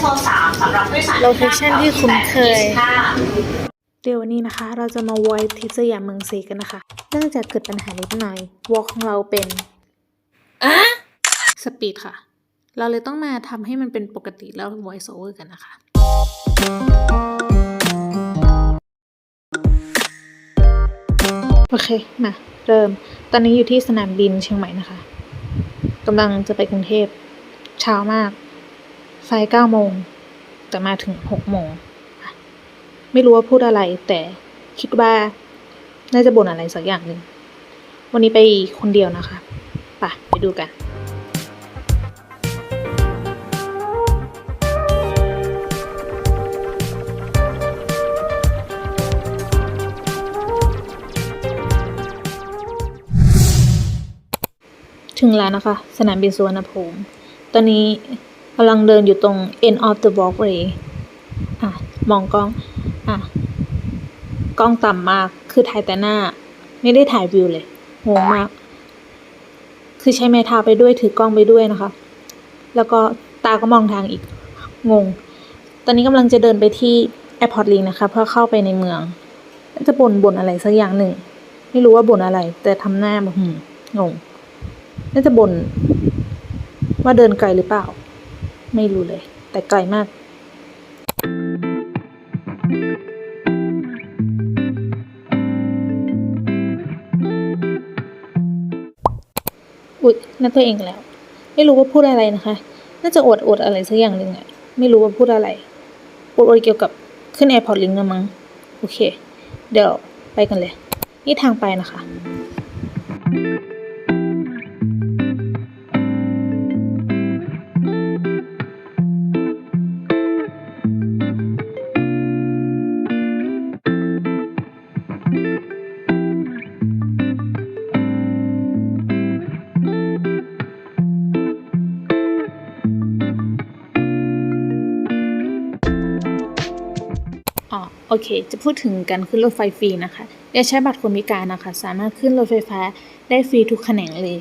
โซนสามสำหรับผู้โดยสารโลเคชั่นที่คุ้นเคย25เดี๋ยววันนี้นะคะ เราจะมา voice ที่สยามเมืองเซกันนะคะ เนื่องจากเกิดปัญหานิดหน่อยวอลของเราเป็นอะสปีดค่ะ เราเลยต้องมาทำให้มันเป็นปกติแล้ว voice over กันนะคะโอเค มา เริ่ม ตอนนี้อยู่ที่สนามบินเชียงใหม่นะคะกำลังจะไปกรุงเทพเช้ามาก ไฟเก้าโมง แต่มาถึงหกโมง ไม่รู้ว่าพูดอะไร แต่คิดว่า น่าจะบ่นอะไรสักอย่างหนึ่ง วันนี้ไปคนเดียวนะคะไปไปดูกันถึงแล้วนะคะ สนามบินสุวรรณภูมิ ตอนนี้ กำลังเดินอยู่ตรง end of the walkway อะ มองกล้อง อะ กล้องต่ำมาก คือถ่ายแต่หน้า ไม่ได้ถ่ายวิวเลยงงมาก คือใช้ไม้เท้าไปด้วยถือกล้องไปด้วยนะคะ แล้วก็ตาก็มองทางอีก งง ตอนนี้กำลังจะเดินไปที่ Airport Link นะคะ เพื่อเข้าไปในเมือง จะบ่นบ่นอะไรสักอย่างหนึ่ง ไม่รู้ว่าบ่นอะไร แต่ทำหน้าแบบงง น่าจะบ่นว่าเดินไกลหรือเปล่า ไม่รู้เลย แต่ไกลมาก อุ๊ยนั่นตัวเองแล้ว ไม่รู้ว่าพูดอะไรนะคะ น่าจะอดอดอะไรสักอย่างหนึ่งอะไม่รู้ว่าพูดอะไรอดอดเกี่ยวกับขึ้นแอร์พอร์ตลิงก์มั้ง โอเค เดี๋ยวไปกันเลย นี่ทางไปนะคะ เค จะพูดถึงการขึ้นรถไฟฟรีนะคะโดยใช้บัตรคนพิการนะคะ สามารถขึ้นรถไฟฟ้าได้ฟรีทุกแขนงเลย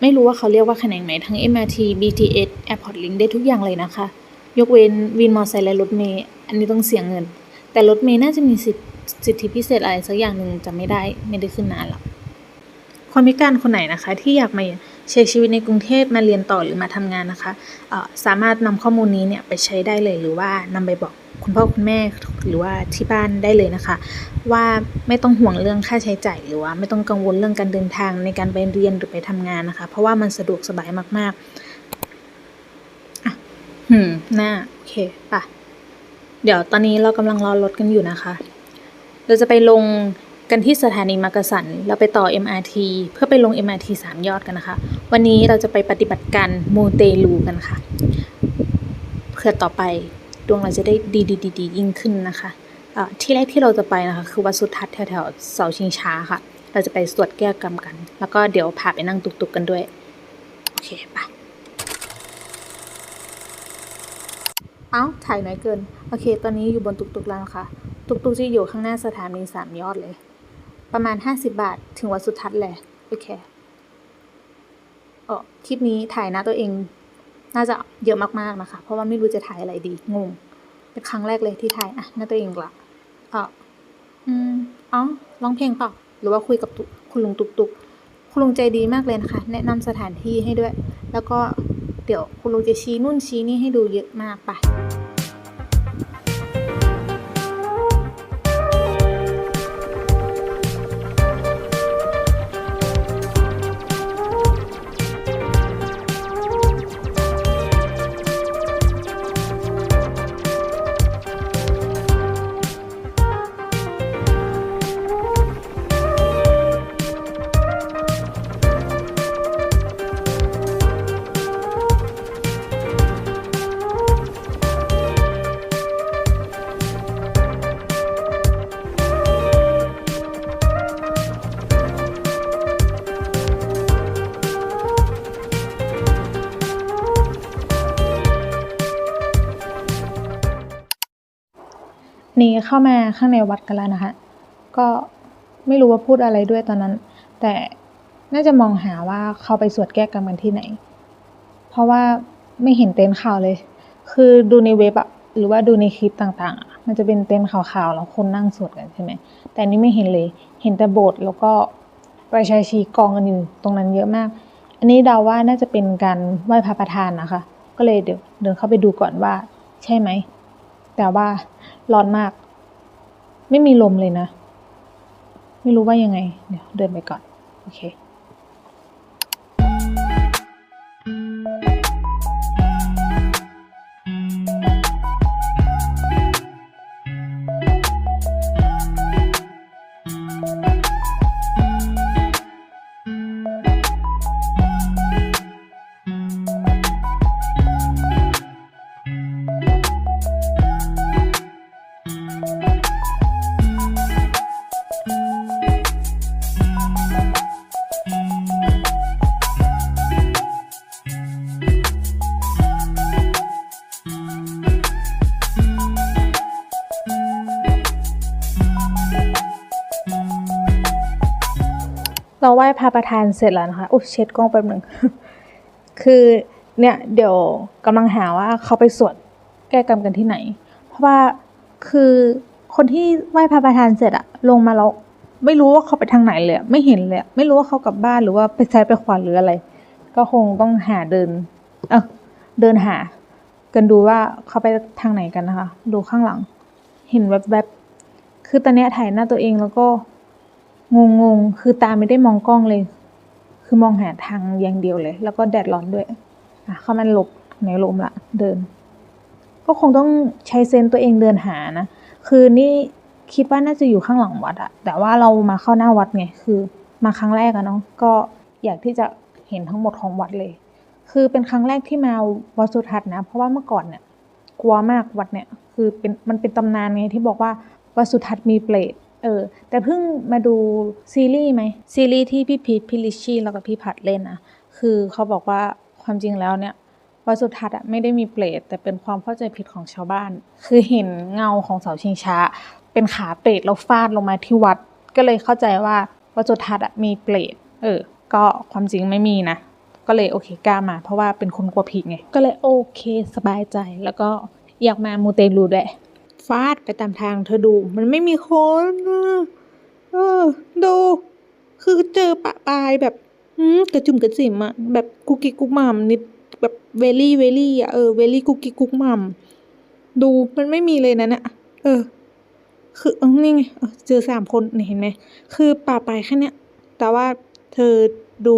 ไม่รู้ว่าเขาเรียกว่าแขนงไหนทั้ง MRT BTS Airport Link ได้ทุกอย่างเลยนะคะ ยกเว้นวินมอเตอร์ไซค์และรถเมล์อันนี้ต้องเสียเงิน แต่รถเมล์น่าจะมีสิทธิสิทธิพิเศษอะไรสักอย่างหนึ่งจะไม่ได้ไม่ได้ขึ้นนานหรอกคนพิการคนไหนนะคะ ที่อยากมาใช้ชีวิตในกรุงเทพมาเรียนต่อหรือมาทำงานนะคะสามารถนำข้อมูลนี้เนี่ยไปใช้ได้เลยหรือว่านำไปบอก คุณพ่อคุณแม่หรือว่าที่บ้านได้เลยนะคะ ว่าไม่ต้องห่วงเรื่องค่าใช้จ่ายหรือว่าไม่ต้องกังวลเรื่องการเดินทางในการไปเรียนหรือไปทำงานนะคะ เพราะว่ามันสะดวกสบายมากๆอะหืมหน้าโอเคป่ะเดี๋ยวตอนนี้เรากำลังรอรถกันอยู่นะคะ เราจะไปลงกันที่สถานีมักกะสันแล้วไปต่อ MRT เพื่อไปลง MRT สามยอดกันนะคะ วันนี้เราจะไปปฏิบัติการมูเตลูกันค่ะ เพื่อต่อไป ดวงเราจะได้ดีดีดีดียิ่งขึ้นนะคะเอ่อที่แรกที่เราจะไปนะคะ คือวัดสุทัศน์แถวๆเสาชิงช้าค่ะ เราจะไปสวดแก้กรรมกัน แล้วก็เดี๋ยวพาไปนั่งตุกๆกันด้วย โอเคไปเอ้าถ่ายน้อยเกิน โอเค ตอนนี้อยู่บนตุกๆแล้วนะคะ ตุกๆที่อยู่ข้างหน้าสถานีสามยอดเลย ประมาณห้าสิบาท ถึงวัดสุทัศน์แหละ โอเคเออคลิปนี้ถ่ายหน้าตัวเอง น่าจะเยอะมากๆนะคะ เพราะว่าไม่รู้จะถ่ายอะไรดี งง เป็นครั้งแรกเลยที่ถ่ายอะหน้าตัวเองละเอออืมอ๋อร้องเพลงเปล่าหรือว่าคุยกับคุณลุงตุกตุกคุณลุงใจดีมากเลยนะคะ แนะนำสถานที่ให้ด้วย แล้วก็เดี๋ยวคุณลุงจะชี้นู่นชี้นี่ให้ดูเยอะมากไป นี่เข้ามาข้างในวัดกันแล้วนะคะ ก็ไม่รู้ว่าพูดอะไรด้วยตอนนั้น แต่น่าจะมองหาว่าเขาไปสวดแก้กรรมกันที่ไหน เพราะว่าไม่เห็นเต็นท์ขาวเลย คือดูในเว็บอะหรือว่าดูในคลิปต่างๆ มันจะเป็นเต็นท์ขาวๆแล้วคนนั่งสวดกันใช่ไหม แต่นนี้ไม่เห็นเลย เห็นแต่โบสถ์แล้วก็ประชาชีกองกันอยู่ตรงนั้นเยอะมาก อันนี้เดาว่าน่าจะเป็นการไหว้พระประธานนะคะ ก็เลยเดี๋ยวเดินเข้าไปดูก่อนว่าใช่ไหม แต่ว่า ร้อนมาก ไม่มีลมเลยนะ ไม่รู้ว่ายังไง เดี๋ยวเดินไปก่อน โอเค เราไหว้พระประธานเสร็จแล้วนะคะ อุ๊ยเช็ดกล้องแป๊บหนึ่ง คือเนี่ยเดี๋ยวกำลังหาว่าเขาไปสวดแก้กรรมกันที่ไหน เพราะว่าคือคนที่ไหว้พระประธานเสร็จอะลงมาแล้วไม่รู้ว่าเขาไปทางไหนเลยไม่เห็นเลยไม่รู้ว่าเขากลับบ้านหรือว่าไปซ้ายไปขวาหรืออะไร ก็คงต้องหาเดิน เออเดินหา กันดูว่าเขาไปทางไหนกันนะคะ ดูข้างหลัง เห็นแวบๆคือตอนนี้ถ่ายหน้าตัวเองแล้วก็ งงงคือตาไม่ได้มองกล้องเลย คือมองหาทางอย่างเดียวเลย แล้วก็แดดร้อนด้วยอะเขามันหลบในลมละเดิน ก็คงต้องใช้เซนส์ตัวเองเดินหานะ คือนี่คิดว่าน่าจะอยู่ข้างหลังวัดอะแต่ว่าเรามาเข้าหน้าวัดไง คือมาครั้งแรกอะเนาะ ก็อยากที่จะเห็นทั้งหมดของวัดเลย คือเป็นครั้งแรกที่มาวัดสุทัศน์นะ เพราะว่าเมื่อก่อนเนี่ยกลัวมากวัดเนี่ย คือเป็นมันเป็นตำนานไงที่บอกว่าวัดสุทัศน์มีเปรต เออ แต่เพิ่งมาดูซีรีส์ไหมซีรีส์ที่พี่พีทพี่ลิชชี่แล้วก็พี่ผัดเล่นนะคือเขาบอกว่าความจริงแล้วเนี่ยวัดสุทัศน์อะไม่ได้มีเปรตแต่เป็นความเข้าใจผิดของชาวบ้าน คือเห็นเงาของเสาชิงช้า เป็นขาเปรตแล้วฟาดลงมาที่วัด ก็เลยเข้าใจว่าวัดสุทัศน์อะมีเปรตเออ ก็ความจริงไม่มีนะ ก็เลยโอเคกล้ามา เพราะว่าเป็นคนกลัวผีไง ก็เลยโอเค สบายใจแล้วก็อยากมามูเตลูด้วย ฟาดไปตามทางเธอดู มันไม่มีคนอะเออดู คือเจอปะปายแบบหืมกระจุ่มกระจิมอะแบบกุกกิกุกมัมนิดแบบเวลี่เวลี่อะเออเวลี่กุกกิกุกมัมดูมันไม่มีเลยนะเนี่ยเออ คือเออนี่ไงเออเจอสามคนเนี่ยเห็นไหมคือป่าปายแค่เนี้ยแต่ว่าเธอดู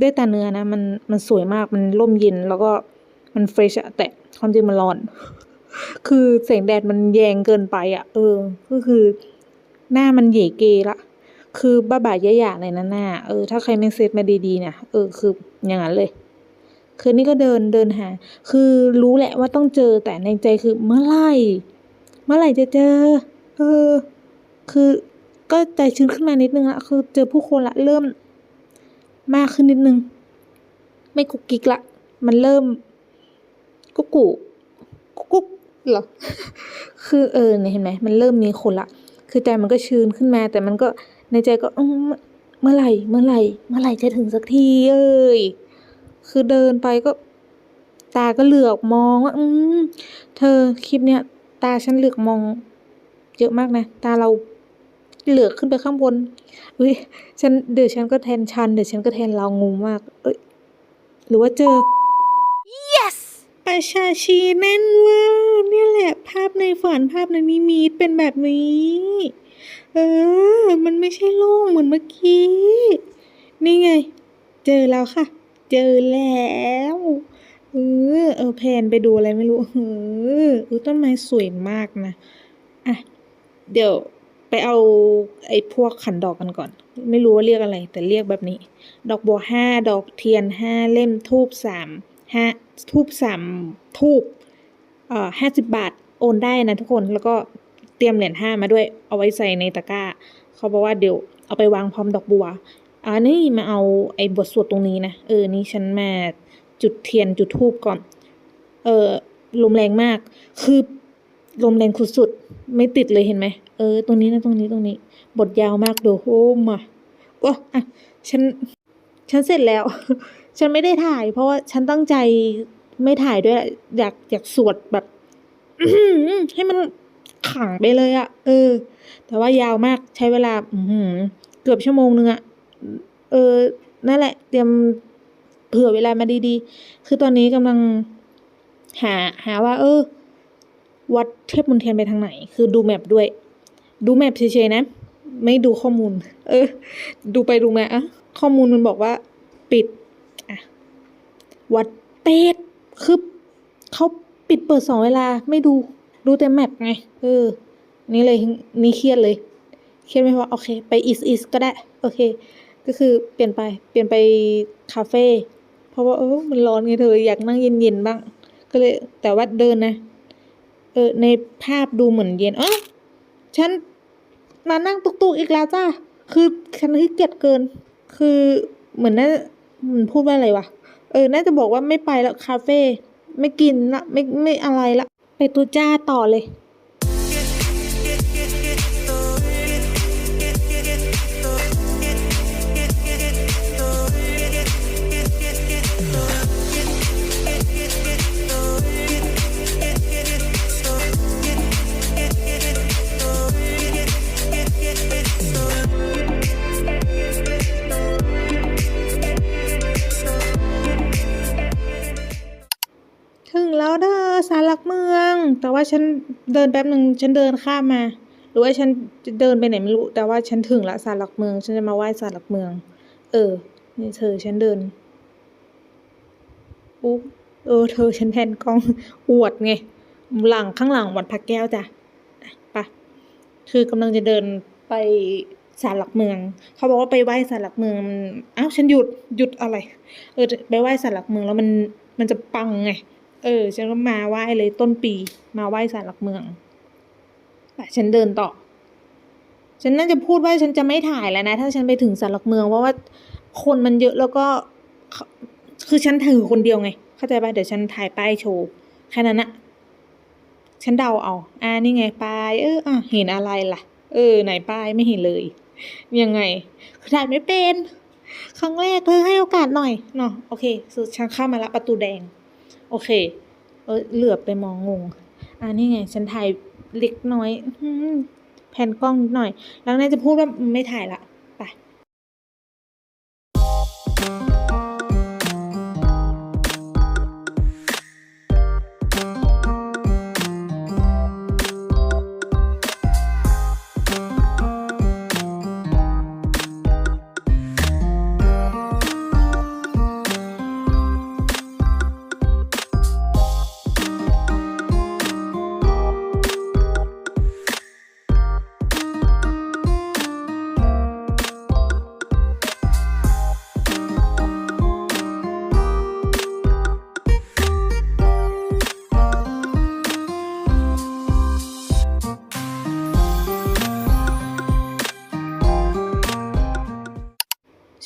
ด้วยตาเนื้อนะ มันมันสวยมากมันร่มเย็นแล้วก็มันเฟรชอะแต่ความจริงมันร้อน คือแสงแดดมันแยงเกินไปอะ เออ ก็คือ หน้ามันเหย่เกละ คือบ้าบ่ายยะหยาเลยนะหน้า เออ ถ้าใครไม่เซตมาดีๆนี่ยเออ คืออย่างนั้นเลยคือนี่ก็เดินเดินหา คือรู้แหละว่าต้องเจอแต่ในใจคือเมื่อไหร่ เมื่อไหร่จะเจอ เออ คือก็ใจชื้นขึ้นมานิดนึงละคือเจอผู้คนละเริ่ม มากขึ้นนิดนึง ไม่กุกกิกละ มันเริ่มกุกกุกุกกุ๊ก หรอ คือเออเนี่ยเห็นไหมมันเริ่มมีคนละ คือใจมันก็ชื้นขึ้นมา แต่มันก็ในใจก็อืมเมื่อไหร่ เมื่อไหร่ เมื่อไหร่จะถึงสักที เอ้ย คือเดินไปก็ ตาก็เหลือกมองว่า อืมเธอคลิปเนี้ยตาฉันเหลือกมอง เยอะมากนะ ตาเราเหลือกขึ้นไปข้างบน อุ้ยฉันเดี๋ยวฉันก็แทนชัน เดี๋ยวฉันก็แทนเรางงมาก เอ้ย หรือว่าเจอ yes ประชาชีแน่นเว่าเนี่ยแหละภาพในฝันภาพในนิมิตเป็นแบบนี้ เออ มันไม่ใช่โล่งเหมือนเมื่อกี้ นี่ไง เจอแล้วค่ะ เจอแล้วเออเออแพนไปดูอะไรไม่รู้เออเออต้นไม้สวยมากนะอะเดี๋ยวไปเอาไอ้พวกขันดอกกันก่อน ไม่รู้ว่าเรียกอะไร แต่เรียกแบบนี้ ดอกบัวห้าดอกเทียนห้าเล่มทูบสาม ห้าทูบสามทูบเอ่อห้าสิบบาทโอนได้นะทุกคนแล้วก็เตรียมเหรียญห้ามาด้วยเอาไว้ใส่ในตะกร้า เขาบอกว่าเดี๋ยวเอาไปวางพร้อมดอกบัวอ่านี่มาเอาไอ้บทสวดตรงนี้นะเออนี่ฉันมาจุดเทียนจุดทูบก่อน เออลมแรงมาก คือลมแรงสุดๆไม่ติดเลยเห็นไหมเออตรงนี้นะตรงนี้ตรงนี้ บทยาวมากดูโอ้มาว้อะฉัน ฉันเสร็จแล้ว ฉันไม่ได้ถ่าย เพราะว่าฉันตั้งใจไม่ถ่ายด้วย อยากอยากสวดแบบให้มันขังไปเลยอะเออ แต่ว่ายาวมากใช้เวลาอืเกือบชั่วโมงนึงอะเออ นั่นแหละ เตรียมเผื่อเวลามาดีๆ คือตอนนี้กำลังหาหาว่า เออ วัดเทพมนเทียนไปทางไหน คือดูแมพด้วย ดูแมพเฉยๆนะ ไม่ดูข้อมูล เออ ดูไปดูมาอะข้อมูลมันบอกว่า ปิด วัดเป็ดคือเขาปิดเปิดสองเวลาไม่ดูดูแต่แมปไงเออนี่เลยนี่เครียดเลยเครียดไหมว่าโอเค ไปอีสอีสก็ได้ โอเค ก็คือเปลี่ยนไปเปลี่ยนไปคาเฟ่เพราะว่าเออมันร้อนไงเธออยากนั่งเย็นๆบ้าง ก็เลยแต่ว่าเดินนะ เออในภาพดูเหมือนเย็นอ๋อฉันมานั่งตุกๆอีกแล้วจ้าคือฉันขี้เกียจเกิน คือเหมือนน่ามันพูดว่าอะไรวะ เออ น่าจะบอกว่าไม่ไปแล้วคาเฟ่ ไม่กินละ ไม่ไม่อะไรละ ไปตูจ้าต่อเลย ถึงแล้วเด้อศาลหลักเมือง แต่ว่าฉันเดินแป๊บหนึ่งฉันเดินข้ามมา หรือว่าฉันเดินไปไหนไม่รู้ แต่ว่าฉันถึงละศาลหลักเมือง ฉันจะมาไหว้ศาลหลักเมือง เออนี่เธอฉันเดินปุ๊บเออเธอฉันแทนกล้องอวดไงหลังข้างหลังวัดพระแก้วจ้ะไปะคือกำลังจะเดินไปศาลหลักเมือง เขาบอกว่าไปไหว้ศาลหลักเมืองอ้าวฉันหยุดหยุดอะไร เออไปไหว้ศาลหลักเมืองแล้วมันมันจะปังไง เออ ฉันก็มาไหว้เลยต้นปีมาไหว้ศาลหลักเมืองไปฉันเดินต่อ ฉันน่าจะพูดว่าฉันจะไม่ถ่ายแล้วนะ ถ้าฉันไปถึงศาลหลักเมืองเพราะว่าคนมันเยอะแล้วก็คือฉันถือคนเดียวไง เข้าใจป่ะเดี๋ยวฉันถ่ายป้ายโชว์แค่นั้นนะฉันเดาเอาอ่านี่ไงป้ายเอออะเห็นอะไรล่ะ เออ ไหนป้ายไม่เห็นเลย ยังไงคือถ่ายไม่เป็น ครั้งแรกเธอให้โอกาสหน่อยเนาะโอเคสุดฉันเข้ามาละประตูแดง โอเค เออเหลือบไปมองงงอ่านี่ไง ฉันถ่ายเล็กน้อยอแผ่นกล้องนิดหน่อย แล้วนายจะพูดว่าไม่ถ่ายละ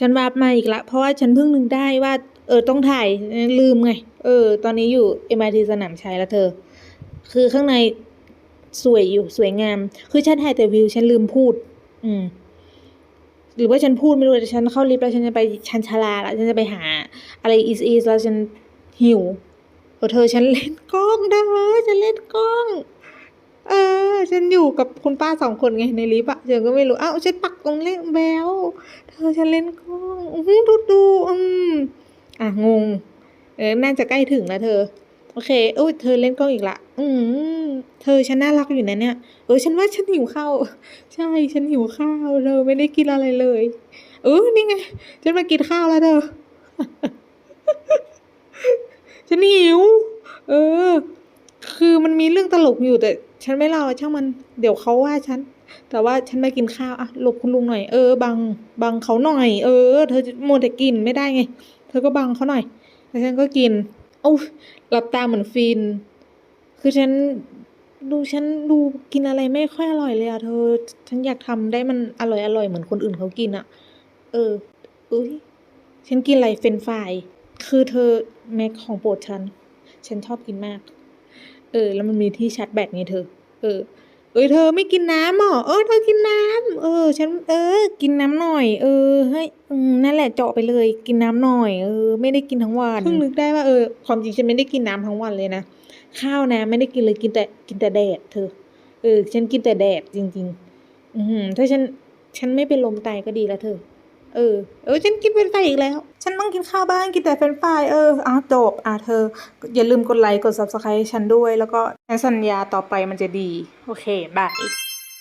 นวาร์ปมาอีกละ เพราะว่าฉันเพิ่งนึกได้ว่า เออต้องถ่ายลืมไง เออ ตอนนี้อยู่ MRT สนามชัยแล้วเธอ คือข้างในสวยอยู่สวยงาม คือฉันถ่ายแต่วิว ฉันลืมพูด อืม หรือว่าฉันพูดไม่รู้แต่ฉันเข้าลิฟต์แล้วฉันจะไปชันชาลาแล้วฉันจะไปหา อะไรอีสอีสแล้วฉันหิวเออเธอฉันเล่นกล้องเด้อฉันเล่นกล้อง เออ ฉันอยู่กับคุณป้าสองคนไงในลิฟต์อะฉันก็ไม่รู้อ้าวฉันปักตรงเล่นแบวเธอฉันเล่นกล้องอื้อหือดูดูอืมอะงงเออน่าจะใกล้ถึงแล้วเธอ โอเคโอ้ยเธอเล่นกล้องอีกละอืมเธอฉันน่ารักอยู่นะเนี่ยเออฉันว่าฉันหิวข้าวใช่ฉันหิวข้าวเธอไม่ได้กินอะไรเลยเออนี่ไงฉันมากินข้าวแล้วเธอฉันหิว เออ คือมันมีเรื่องตลกอยู่แต่ ฉันไม่เล่าอช่างมันเดี๋ยวเขาว่าฉัน แต่ว่าฉันมากินข้าวอะหลบคุณลุงหน่อยเออบังบังเขาหน่อย เออ เธอมัวแต่กินไม่ได้ไง เธอก็บังเขาหน่อยแล้วฉันก็กินโอ้ยหลับตาเหมือนฟิน คือฉันดูฉันดูกินอะไรไม่ค่อยอร่อยเลยอะเธอ ฉันอยากทำได้มันอร่อยอร่อยเหมือนคนอื่นเขากินอะเอออุ้ยฉันกินอะไรเฟรนฟรายคือเธอแม็กของโปรดฉัน ฉันชอบกินมาก เออ แล้วมันมีที่ชาร์จแบตไงเธอ เออ เอ้ยเธอไม่กินน้ำหรอ เออเธอกินน้ำเออ ฉัน เออ กินน้ำหน่อย เออให้นั่นแหละเจาะไปเลย กินน้ำหน่อย เออ ไม่ได้กินทั้งวันเพิ่งนึกได้ว่าเออ ความจริงฉันไม่ได้กินน้ำทั้งวันเลยนะ ข้าวนะไม่ได้กินเลย กินแต่ กินแต่แดดเธอ เออ ฉันกินแต่แดดจริง ๆ อืมถ้าฉัน ฉันไม่เป็นลมตายก็ดีแล้วเธอ เออ เออ ฉันกินเฟรนช์ฟรายอีกแล้ว ฉันต้องกินข้าวบ้างกินแต่เฟรนฟรายเอออะจบอะเธอ อย่าลืมกดไลค์กดซับสไครต์ให้ฉันด้วย แล้วก็ฉันสัญญาต่อไปมันจะดี โอเคบาย